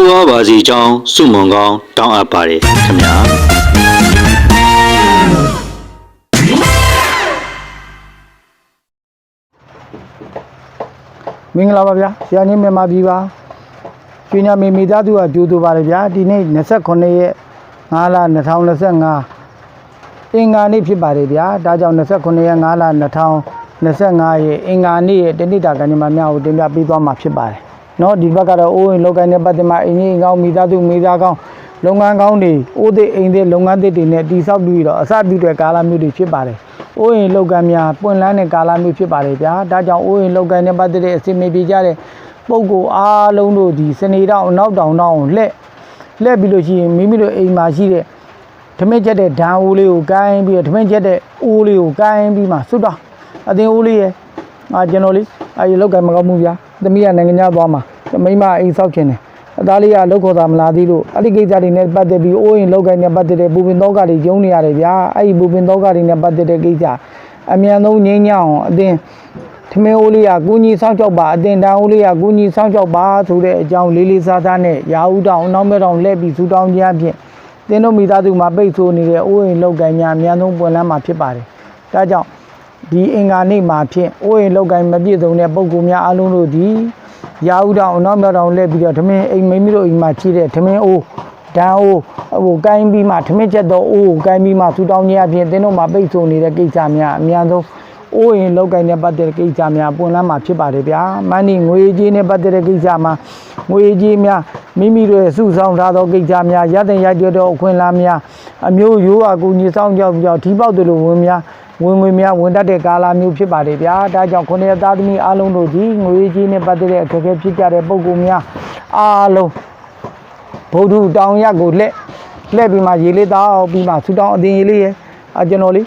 တိုးဝါပါစီကြောင်းစုမုံကောင်းတောင်းအပ်ပါတယ်ခင်ဗျာမင်္ဂလာပါဗျာဆရာကြီးမြန်မာပြည်ပါကျွေးညာမေမိသားစုကကြိုးတူပါတယ်ဗျာဒီနေ့29ရက်5လ2025အင်္ဂါနေ့ဖြစ်ပါတယ်ဗျာဒါကြောင့်29ရက်5လ2025ရက်အင်္ဂါနေ့ရဲ့တဏိတာကံကြမ္မာများကိုတင်ပြပေးသွားမှာဖြစ်ပါတယ် နော်ဒီဘက်ကတော့အိုးဝင်လောက်ကိုင်းတဲ့ပတ်သက်မှာအင်းကြီးကောင်းမိသားစုမိသားကောင်းလုပ်ငန်းကောင်းတွေအိုးသစ်အိမ်သစ်လုပ်ငန်းသစ်တွေနဲ့တိဆောက်ပြီးတော့အစပြုတဲ့ကာလမျိုးတွေဖြစ်ပါတယ်။အိုးရင်လုပ်ငန်းများပွင့်လန်းတဲ့ကာလမျိုးဖြစ်ပါတယ်ဗျာ။ဒါကြောင့်အိုးရင်လုပ်ငန်းနဲ့ပတ်သက်တဲ့အစီအမံပြကြတဲ့ပုံကိုအားလုံးတို့ဒီစနေတော့နောက်တောင်တော့လှက်လှက်ပြီးလို့ရှိရင်မိမိတို့အိမ်မှာရှိတဲ့ထမင်းချက်တဲ့ဓာအိုးလေးကိုကိုင်းပြီးတော့ထမင်းချက်တဲ့အိုးလေးကိုကိုင်းပြီးမှဆွတ်တော့အသင်အိုးလေးရဲ့အာကျွန်တော်လေးအာရေလောက်ကမကောင်းဘူးဗျာ။ သမီးကနိုင်ငံခြားသွားမှာမိမအိမ်ဆောက်ခြင်းတယ်အသားလေးကလောက်ခေါ်တာမလားသေးလို့အဲ့ဒီကိစ္စတွေနဲ့ပတ်သက်ပြီးအိုးရင်လောက်ကံနဲ့ပတ်သက်တဲ့ပူပင်တော့ကတွေကျုံနေရတယ်ဗျာအဲ့ဒီပူပင်တော့ကတွေနဲ့ပတ်သက်တဲ့ကိစ္စအမြန်ဆုံးငြိမ်းချမ်းအောင်အတင်းထမင်းအိုးလေးကကူညီဆောင်ကြောက်ပါအတင်တန်အိုးလေးကကူညီဆောင်ကြောက်ပါဆိုတဲ့အကြောင်းလေးလေးစားစားနဲ့ရာဟုတောင်နောက်မဲ့တောင်လှည့်ပြီးစူတောင်းခြင်းအဖြစ်တင်းတို့မိသားစုမှာပိတ်ဆို့နေတဲ့အိုးရင်လောက်ကံများအမြန်ဆုံးပွင့်လန်းမှာဖြစ်ပါတယ်ဒါကြောင့် ဒီအင်္ဂါနေ့မှာဖြင့်အိုးရင်လောက်ကံမပြည့်စုံတဲ့ပုံကူများအလုံးတို့ဒီရာဥတောင်အနောက်မြောက်တောင်လက်ပြီးတော့ထမင်းအိမ်မိမိတို့အိမ်မှာချီတဲ့ထမင်းအိုးဒန်းအိုးဟိုကိုင်းပြီးမှထမင်းချက်တော့အိုးကိုကိုင်းပြီးမှထူတောင်းခြင်းအပြင်တင်းတို့မှာပိတ်ဆို့နေတဲ့ကိစ္စများအများဆုံးအိုးရင်လောက်ကိုင်းတဲ့ပတ်သက်တဲ့ကိစ္စများပွင့်လန်းမှာဖြစ်ပါတယ်ဗျာမန်းဒီငွေကြေးနဲ့ပတ်သက်တဲ့ကိစ္စမှာငွေကြေးများမိမိတို့ရဲ့စုဆောင်ထားသောကိစ္စများရတဲ့ရိုက်တဲ့တော့အခွင့်အလမ်းများအမျိုးရိုးအကူညီဆောင်ကြောက်ကြောက်ထိပေါက်တယ်လို့ဝင်များ ဝင်ငွေများဝင်တတ်တဲ့ကာလမျိုးဖြစ်ပါတယ်ဗျာဒါကြောင့်ခုနှစ်သားသမီးအားလုံးတို့ဒီငွေကြေးနဲ့ပတ်သက်တဲ့အခက်အခဲဖြစ်ကြတဲ့ပုံကူများအားလုံးဗုဒ္ဓတောင်ရက်ကိုလက်လက်ပြီးမှရေလေးတောက်ပြီးမှဆူတောင်းအတင်ရေလေးရဲ့အကျွန်တော်လေး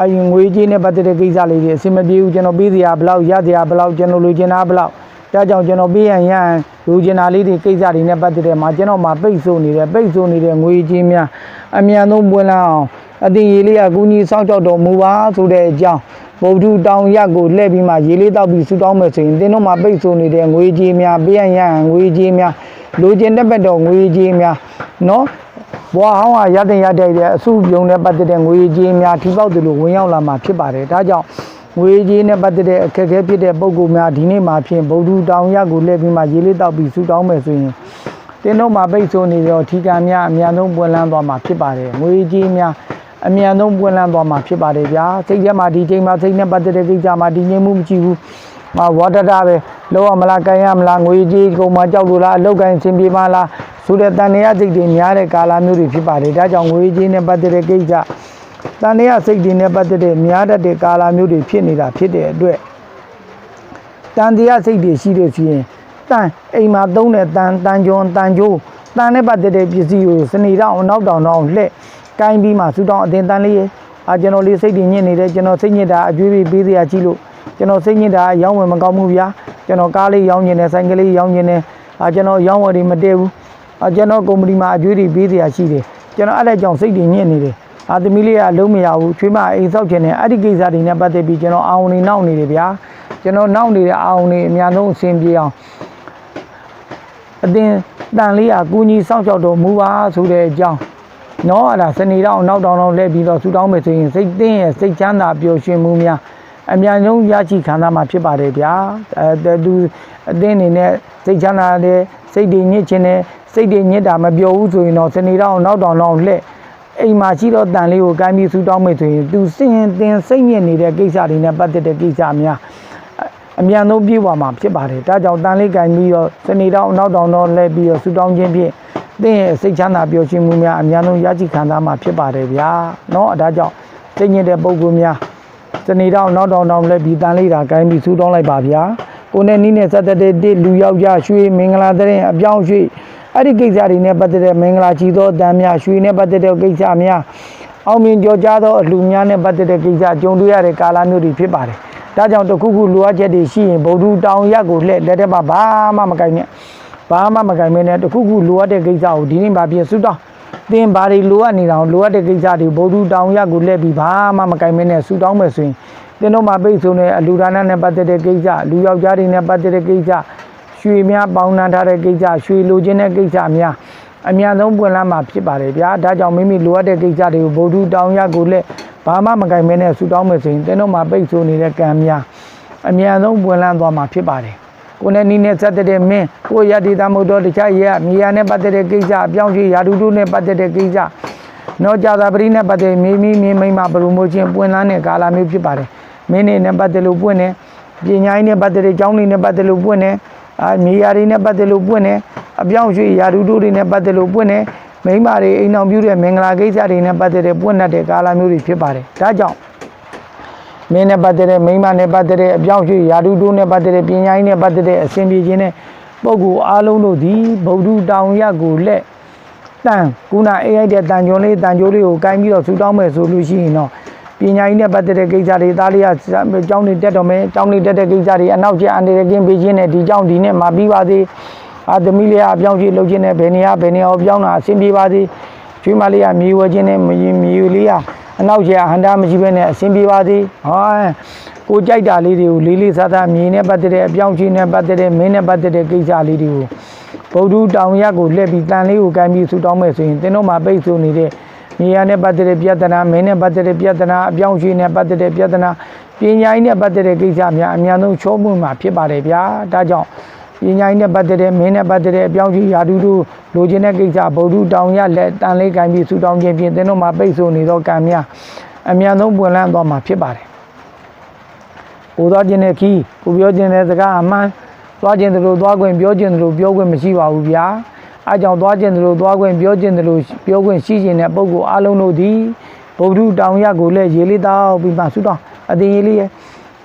အရင်ငွေကြေးနဲ့ပတ်သက်တဲ့ကိစ္စလေးတွေအဆင်မပြေဘူးကျွန်တော်ပေးစရာဘယ်လောက်ရစရာဘယ်လောက်ကျွန်တော်လိုချင်တာဘယ်လောက်ဒါကြောင့်ကျွန်တော်ပေးရန်ရန်လူချင်တာလေးတွေကိစ္စတွေနဲ့ပတ်သက်တဲ့မှာကျွန်တော်မှာပိတ်ဆို့နေတဲ့ပိတ်ဆို့နေတဲ့ငွေကြေးများအမြန်ဆုံးပွင့်လာအောင် အတင်ရေလေးကကူညီစောင့်ကြောက်တော်မူပါဆိုတဲ့အကြောင်းဗုဒ္ဓတောင်ရက်ကိုလှည့်ပြီးမှရေလေးတောက်ပြီးဆူတောင်းမယ်ဆိုရင်တင်းတို့မှာပိတ်ဆို့နေတဲ့ငွေကြေးများပေးရန်ရန်ငွေကြေးများလိုချင်တဲ့ဘက်တော့ငွေကြေးများနော်ဘွာဟောင်းကရတဲ့ရတဲ့အစုပြုံနဲ့ပတ်သက်တဲ့ငွေကြေးများထိပေါက်တယ်လို့ဝင်ရောက်လာမှာဖြစ်ပါတယ်ဒါကြောင့်ငွေကြေးနဲ့ပတ်သက်တဲ့အခက်အခဲဖြစ်တဲ့ပုံကူများဒီနေ့မှာဖြင့်ဗုဒ္ဓတောင်ရက်ကိုလှည့်ပြီးမှရေလေးတောက်ပြီးဆူတောင်းမယ်ဆိုရင်တင်းတို့မှာပိတ်ဆို့နေတော့ထီကံများအများဆုံးပွင့်လန်းသွားမှာဖြစ်ပါတယ်ငွေကြေးများ အမြန်ဆုံးပွင့်လန်းသွားမှာဖြစ်ပါတယ်ဗျာစိတ်ထဲမှာဒီချိန်မှာစိတ်နဲ့ပတ်သက်တဲ့ကိစ္စမှာဒီငြိမ်မှုမကြည့်ဘူးမဝါဒတာပဲလောရမလားကန်ရမလားငွေကြေးကုန်မှာကြောက်လို့လားအလောက်ကန်ဆင်ပြေမလားဆိုတဲ့တန်တရားစိတ်တွေများတဲ့ကာလမျိုးတွေဖြစ်ပါတယ်ဒါကြောင့်ငွေကြေးနဲ့ပတ်သက်တဲ့ကိစ္စတန်တရားစိတ်တွေနဲ့ပတ်သက်တဲ့များတတ်တဲ့ကာလမျိုးတွေဖြစ်နေတာဖြစ်တဲ့အတွက်တန်တရားစိတ်တွေရှိတဲ့ဆိုရင်တန်အိမ်မှာသုံးတဲ့တန်တန်ကြွန်တန်ကြိုးတန်နဲ့ပတ်သက်တဲ့ပစ္စည်းကိုစနေတော့အနောက်တောင်တော့လှဲ့ ကိုင်းပြီးမှစူတောင်းအတင်တန်လေးရဲ့အာကျွန်တော်လေးစိတ်တွေညစ်နေတယ်ကျွန်တော်စိတ်ညစ်တာအကျွေးပေးပေးစရာကြီးလို့ကျွန်တော်စိတ်ညစ်တာရောင်းဝယ်မကောင်းဘူးဗျာကျွန်တော်ကားလေးရောင်းနေတယ်ဆိုင်ကလေးရောင်းနေတယ်အာကျွန်တော်ရောင်းဝယ်တွေမတည့်ဘူးအာကျွန်တော်ကုမ္ပဏီမှာအကျွေးတွေပေးစရာရှိတယ်ကျွန်တော်အဲ့ဒါကြောင့်စိတ်တွေညစ်နေတယ်အာသမီးလေးကလုံးမရဘူးချွေးမအိမ်ဆောက်ခြင်းနဲ့အဲ့ဒီကိစ္စတွေနဲ့ပတ်သက်ပြီးကျွန်တော်အာရုံနေနောက်နေတယ်ဗျာကျွန်တော်နောက်နေတဲ့အာရုံနေအများဆုံးအဆင်ပြေအောင်အတင်းတန်လေးကကူညီစောင့်ရှောက်တော်မူပါဆိုတဲ့အကြောင်း နော်အဲ့ဒါစနေတော့နောက်တောင်တော့လဲပြီးတော့ဆူတောင်းမယ်ဆိုရင်စိတ်တင်းရဲ့စိတ်ချမ်းသာပျော်ရွှင်မှုများအများဆုံးရရှိခံစားမှာဖြစ်ပါတယ်ဗျာအဲသူအတင်းနေနဲ့စိတ်ချမ်းသာတဲ့စိတ်တွေညစ်ခြင်းနဲ့စိတ်တွေညစ်တာမပြောဘူးဆိုရင်တော့စနေတော့နောက်တောင်တော့လှက်အိမ်မှာရှိတော့တန်လေးကိုကိုင်းပြီးဆူတောင်းမယ်ဆိုရင်သူစင်ရင်တင်စိတ်ညစ်နေတဲ့ကိစ္စတွေနဲ့ပတ်သက်တဲ့ကိစ္စများအအမြန်ဆုံးပြေးသွားမှာဖြစ်ပါတယ်ဒါကြောင့်တန်လေးကိုင်းပြီးတော့စနေတော့နောက်တောင်တော့လှက်ပြီးတော့ဆူတောင်းခြင်းဖြင့် သင်ရဲ့စိတ်ချမ်းသာပျော်ရွှင်မှုများအများဆုံးရရှိခံစားမှာဖြစ်ပါတယ်ဗျာ။နော်ဒါကြောင့်သိညင်တဲ့ပုံကူများစနေတော့နောက်တော့နောက်လည်းဒီတန်လေးတာကိုင်းပြီးဆူတောင်းလိုက်ပါဗျာ။ကိုနဲ့နီးနဲ့စက်တဲ့တိလူယောက်ျားရွှေမင်္ဂလာတဲ့အပြောင်းရွှေအဲ့ဒီကိစ္စတွေနဲ့ပတ်သက်တဲ့မင်္ဂလာချီသောတန်များရွှေနဲ့ပတ်သက်တဲ့ကိစ္စများအောင်မြင်ကြော်ကြားသောအလှများနဲ့ပတ်သက်တဲ့ကိစ္စကြုံတွေ့ရတဲ့ကာလမျိုးတွေဖြစ်ပါတယ်။ဒါကြောင့်တခုခုလိုအပ်ချက်တွေရှိရင်ဗုဒ္ဓတောင်ရက်ကိုလှည့်လက်ထက်မှာဘာမှမကိုက်နဲ့။ ဘာမှမကင်မဲနဲ့တစ်ခုခုလိုအပ်တဲ့ကိစ္စကိုဒီနေ့မှပြစူးတောင်းသင်ဘာတွေလိုအပ်နေတာကိုလိုအပ်တဲ့ကိစ္စတွေဗုဒ္ဓတောင်ရက်ကိုလှည့်ပြီးဘာမှမကင်မဲနဲ့စူးတောင်းမယ်ဆိုရင်သင်တို့မှာပိတ်ဆို့နေအလူဒါနနဲ့ပတ်သက်တဲ့ကိစ္စလူယောက်ျားတွေနဲ့ပတ်သက်တဲ့ကိစ္စရွှေများပေါင်းနှံထားတဲ့ကိစ္စရွှေလိုချင်တဲ့ကိစ္စများအများဆုံးပွင့်လန်းမှာဖြစ်ပါတယ်ဗျာဒါကြောင့်မိမိလိုအပ်တဲ့ကိစ္စတွေကိုဗုဒ္ဓတောင်ရကိုလက်ဘာမှမကင်မဲနဲ့ဆူတောင်းမယ်ဆိုရင်သင်တို့မှာပိတ်ဆို့နေတဲ့ကံများအများဆုံးပွင့်လန်းသွားမှာဖြစ်ပါတယ် ကိုယ်နဲ့နီးနဲ့ဆက်တဲ့မင်းကိုရတ္တိသမုဒ္ဒောတခြားရမြေယာနဲ့ပတ်သက်တဲ့ကိစ္စအပြောင်းရွှေ့ယာတုတုနဲ့ပတ်သက်တဲ့ကိစ္စနော်ကြာသာပရိနဲ့ပတ်သက်မိမိမိမိမပရိုမိုရှင်ပွင့်လန်းတဲ့ကာလမျိုးဖြစ်ပါတယ်မင်းနေနဲ့ပတ်သက်လို့ပွင့်တယ်ပညာရေးနဲ့ပတ်သက်တဲ့အကြောင်းတွေနဲ့ပတ်သက်လို့ပွင့်တယ်အာမြေယာတွေနဲ့ပတ်သက်လို့ပွင့်တယ်အပြောင်းရွှေ့ယာရုတို့တွေနဲ့ပတ်သက်လို့ပွင့်တယ်မိမတွေအိမ်အောင်ပြုတဲ့မင်္ဂလာကိစ္စတွေနဲ့ပတ်သက်တဲ့ပွင့်တတ်တဲ့ကာလမျိုးတွေဖြစ်ပါတယ်ဒါကြောင့် မင်းနဲ့ပတ်သက်တဲ့မိန်းမနဲ့ပတ်သက်တဲ့အပြောင်းရွှေ့ယာတုတို့နဲ့ပတ်သက်တဲ့ပညာရေးနဲ့ပတ်သက်တဲ့အစဉ်ပြေခြင်းနဲ့ပုဂ္ဂိုလ်အားလုံးတို့သည်ဗုဒ္ဓတောင်ရက်ကိုလက်တန်ခုနအေးရိုက်တဲ့တန်ကြုံလေးတန်ကြိုးလေးကိုကိုင်းပြီးတော့ဆူတောင်းမယ်ဆိုလို့ရှိရင်တော့ပညာရေးနဲ့ပတ်သက်တဲ့ကိစ္စတွေသားလေးကကျောင်းနေတက်တော့မယ်ကျောင်းနေတက်တဲ့ကိစ္စတွေအနောက်ကျအန်ဒီရကင်းပေးခြင်းနဲ့ဒီကျောင်းဒီနဲ့မှာပြီးပါသေးအာသမီးလေးကအပြောင်းကြီးလုပ်ခြင်းနဲ့ဘယ်နေရာဘယ်နေရာကိုပြောင်းတာအဆင်ပြေပါသေးကျွေးမလေးကမြေဝဲခြင်းနဲ့မြေမြေလေးက အနောက်ကျဟန်တာမရှိဘဲနဲ့အဆင်ပြေပါသေးဟောကိုကြိုက်တာလေးတွေကိုလေးလေးစားစားမြေနဲ့ပတ်သက်တဲ့အပြောင်းကြီးနဲ့ပတ်သက်တဲ့မင်းနဲ့ပတ်သက်တဲ့ကိစ္စလေးတွေကိုဗုဒ္ဓတောင်ရက်ကိုလှည့်ပြီးတန်လေးကိုကမ်းပြီးဆူတောင်းမယ်ဆိုရင်သင်တို့မှာပိတ်ဆို့နေတဲ့မြေယာနဲ့ပတ်သက်တဲ့ပြဿနာမင်းနဲ့ပတ်သက်တဲ့ပြဿနာအပြောင်းအရွှေ့နဲ့ပတ်သက်တဲ့ပြဿနာပညာရေးနဲ့ပတ်သက်တဲ့ကိစ္စများအများဆုံးချောမှုမှာဖြစ်ပါတယ်ဗျာဒါကြောင့် ပညာရေးနဲ့ပတ်သက်တဲ့မင်းနဲ့ပတ်သက်တဲ့အပြောင်းအရွှေ့ယာတုတို့လိုချင်တဲ့ကိစ္စဗုဒ္ဓတောင်ရက်လက်တန်လေးကမ်းပြီးဆူတောင်းခြင်းဖြင့်သင်တို့မှာပိတ်ဆို့နေသောကံများအများဆုံးပွင့်လန်းသွားမှာဖြစ်ပါတယ်ကိုသွားခြင်းတဲ့ခီးကိုပြောခြင်းတဲ့စကားအမှန်သွားခြင်းတို့သွားခွင့်ပြောခြင်းတို့ပြောခွင့်မရှိပါဘူးဗျာအဲကြောင့်သွားခြင်းတို့သွားခွင့်ပြောခြင်းတို့ပြောခွင့်ရှိခြင်းတဲ့ပုဂ္ဂိုလ်အလုံးတို့သည်ဗုဒ္ဓတောင်ရက်ကိုလည်းရေလေးတောက်ပြီးမှဆုတောင်းအတင်ရေလေးရဲ့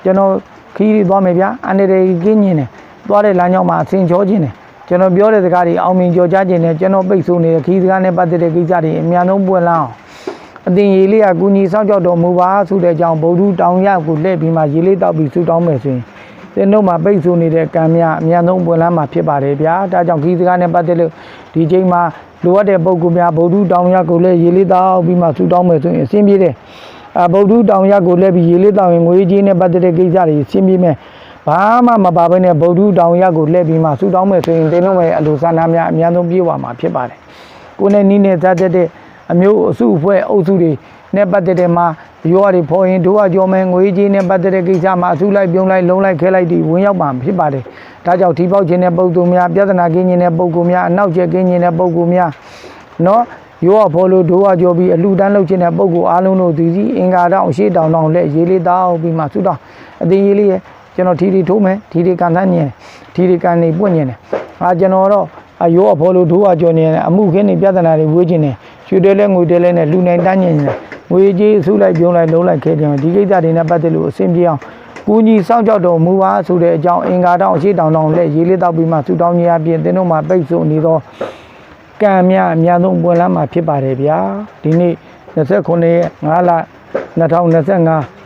ကျွန်တော်ခီးလေးသွားမယ်ဗျာအန္တရာယ်ကင်းခြင်းနဲ့ သွားတဲ့လမ်းကြောင်းမှာအဆင်ချောခြင်းနဲ့ကျွန်တော်ပြောတဲ့စကားတွေအောင်မြင်ကြော်ကြားခြင်းနဲ့ကျွန်တော်ပိတ်ဆို့နေတဲ့ခီးစကားနဲ့ပတ်သက်တဲ့ကိစ္စတွေအများဆုံးပွင့်လန်းအောင်အတင်ရေလေးကကူညီစောင့်ကြောက်တော်မူပါဆိုတဲ့အကြောင်းဗုဒ္ဓတောင်ရကိုလှည့်ပြီးမှရေလေးတောက်ပြီးဆူတောင်းမယ်ဆိုရင်သင်တို့မှာပိတ်ဆို့နေတဲ့ကံများအများဆုံးပွင့်လန်းမှာဖြစ်ပါတယ်ဗျာဒါကြောင့်ခီးစကားနဲ့ပတ်သက်လို့ဒီချိန်မှာလိုအပ်တဲ့ပုံကူများဗုဒ္ဓတောင်ရကိုလည်းရေလေးတောက်ပြီးမှဆူတောင်းမယ်ဆိုရင်အဆင်ပြေတယ်အဗုဒ္ဓတောင်ရကိုလည်းပြီးရေလေးတောက်ရင်ငွေကြီးနဲ့ပတ်သက်တဲ့ကိစ္စတွေအဆင်ပြေမယ် ဘာမှမပါဘဲနဲ့ဗုဒ္ဓတောင်ရကိုလှည့်ပြီးမှဆူတောင်းမယ်ဆိုရင်သင်တို့ရဲ့အလိုဆန္ဒများအများဆုံးပြေဝမှာဖြစ်ပါတယ်ကိုယ်နဲ့နီးနဲ့သားတဲ့အမျိုးအစုအဖွဲ့အုပ်စုတွေနဲ့ပတ်သက်တဲ့မှာရောတွေဖော်ရင်တို့ကကြောမယ်ငွေကြီးနဲ့ပတ်သက်တဲ့ကိစ္စမှာအစုလိုက်ပြုံးလိုက်လုံးလိုက်ခဲလိုက်ဒီဝင်ရောက်မှာဖြစ်ပါတယ်။ဒါကြောင့်ထိပေါက်ခြင်းတဲ့ပုံသူများပြဿနာကင်းခြင်းတဲ့ပုံကူများအနောက်ကျကင်းခြင်းတဲ့ပုံကူများနော်ရောဖော်လို့တို့ကကြောပြီးအလှတန်းလုပ်ခြင်းတဲ့ပုံကူအားလုံးတို့ဒီစီအင်္ဂါတောင်အရှိတောင်တောင်လက်ရေးလေးတောက်ပြီးမှသုတောင်းအတင်ရေးလေးရဲ့ ကျွန်တော်ထီထီထိုးမယ်ထီထီကန်တန်းညင်ထီထီကန်နေပွင့်ညင်တယ်။အာကျွန်တော်တော့အယောအဖော်လို့တို့ကကြောနေတယ်အမှုခင်းနေပြဿနာတွေဝေးခြင်းတယ်ရွှေတဲလဲငွေတဲလဲနဲ့လူနိုင်တန်းညင်တယ်ငွေကြီးအစုလိုက်ပြုံးလိုက်လုံးလိုက်ခဲတယ်ဒီကိစ္စတွေနဲ့ပတ်သက်လို့အဆင်ပြေအောင်ကူညီစောင့်ကြောက်တော်မူပါဆိုတဲ့အကြောင်းအင်္ဂါတောင်အရှိတောင်တောင်လက်ရေးလေးတောက်ပြီးမှဆူတောင်းခြင်းအပြင်သင်တို့မှာပိတ်ဆို့နေသောကံများအများဆုံးပွင့်လန်းမှာဖြစ်ပါတယ်ဗျာဒီနေ့29ရက်5လ2025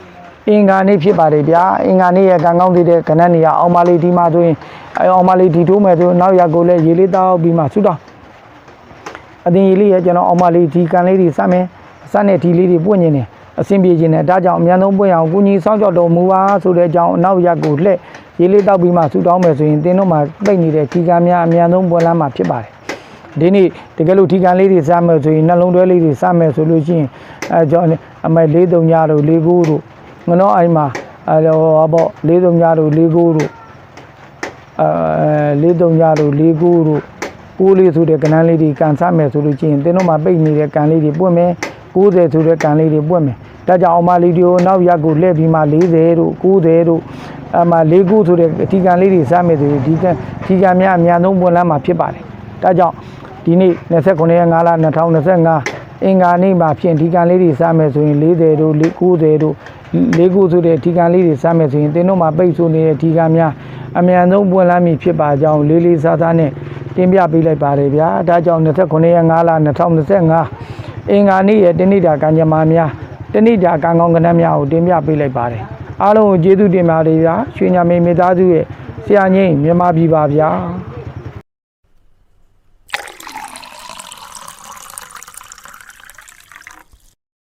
အင်္ဂါနေ့ဖြစ်ပါတယ်ဗျာအင်္ဂါနေ့ရဲ့ကံကောင်းသေးတဲ့ကဏ္ဍနေရအောင်ပါလေးဒီမှာဆိုရင်အဲအောင်ပါလေးဒီထိုးမယ်ဆိုနောက်ရက်ကိုလည်းရေလေးတောက်ပြီးမှဆူတောင်းအတင်ကြီးလေးရဲ့ကျွန်တော်အောင်မလေးဒီကန်လေးတွေစမ်းမယ်စမ်းတဲ့ဒီလေးတွေပွင့်နေတယ်အဆင်ပြေခြင်းနဲ့ဒါကြောင့်အမြန်ဆုံးပွင့်အောင်ကုညီစောင့်ကြောက်တော်မူပါဆိုတဲ့အကြောင်းအနောက်ရက်ကိုလှည့်ရေးလေးတောက်ပြီးမှဆူတောင်းမယ်ဆိုရင်တင်းတို့မှာပိတ်နေတဲ့ဒီကန်များအမြန်ဆုံးပွင့်လာမှာဖြစ်ပါတယ်ဒီနေ့တကယ်လို့ဒီကန်လေးတွေစမ်းမယ်ဆိုရင်နှလုံးတွဲလေးတွေစမ်းမယ်ဆိုလို့ရှိရင်အဲကျွန်တော်အမေလေးတုံညာတို့လေးကိုတို့ ငနောအိမ်မှာအဲဟောပေါ့လေးတုံညာတို့လေးကိုတို့အဲလေးတုံညာတို့လေးကိုတို့ကိုးလေးဆိုတဲ့ကဏ္ဍလေးတွေကန်ဆမယ်ဆိုလို့ချင်းသင်တို့မှာပိတ်နေတဲ့ကန်လေးတွေပွင့်မယ်90ဆိုတဲ့ကန်လေးတွေပွင့်မယ်ဒါကြောင့်အောင်မလေးတွေကိုနောက်ရက်ကိုလှည့်ပြီးမှ40တို့90တို့အမှ49ဆိုတဲ့ဒီကန်လေးတွေစမယ်ဆိုရင်ဒီကန်ဒီကန်များအများဆုံးပွင့်လန်းမှာဖြစ်ပါတယ်ဒါကြောင့်ဒီနေ့29ရက်5လ2025အင်္ဂါနေ့မှာဖြင့်ဒီကန်လေးတွေစမယ်ဆိုရင်40တို့90တို့ 49ဆိုတဲ့ဒီကန်လေးတွေစမယ်ဆိုရင်သင်တို့မှာပိတ်ဆိုနေတဲ့ဒီကန်များအမြန်ဆုံးပွင့်လန်းမည်ဖြစ်ပါကြောင်းလေးလေးစားစားနဲ့တင်ပြပေးလိုက်ပါတယ်ဗျာဒါကြောင့်29ရက်5လ2025အင်္ဂါနေ့ရဲ့တဏိတာကံကြမ္မာများတဏိတာကံကောင်းကဏ္ဍများကိုတင်ပြပေးလိုက်ပါတယ်အားလုံးကိုကျေးဇူးတင်ပါတယ်ဗျာရွှေညာမေမိသားစုရဲ့ဆရာကြီးမြန်မာပြည်ပါဗျာ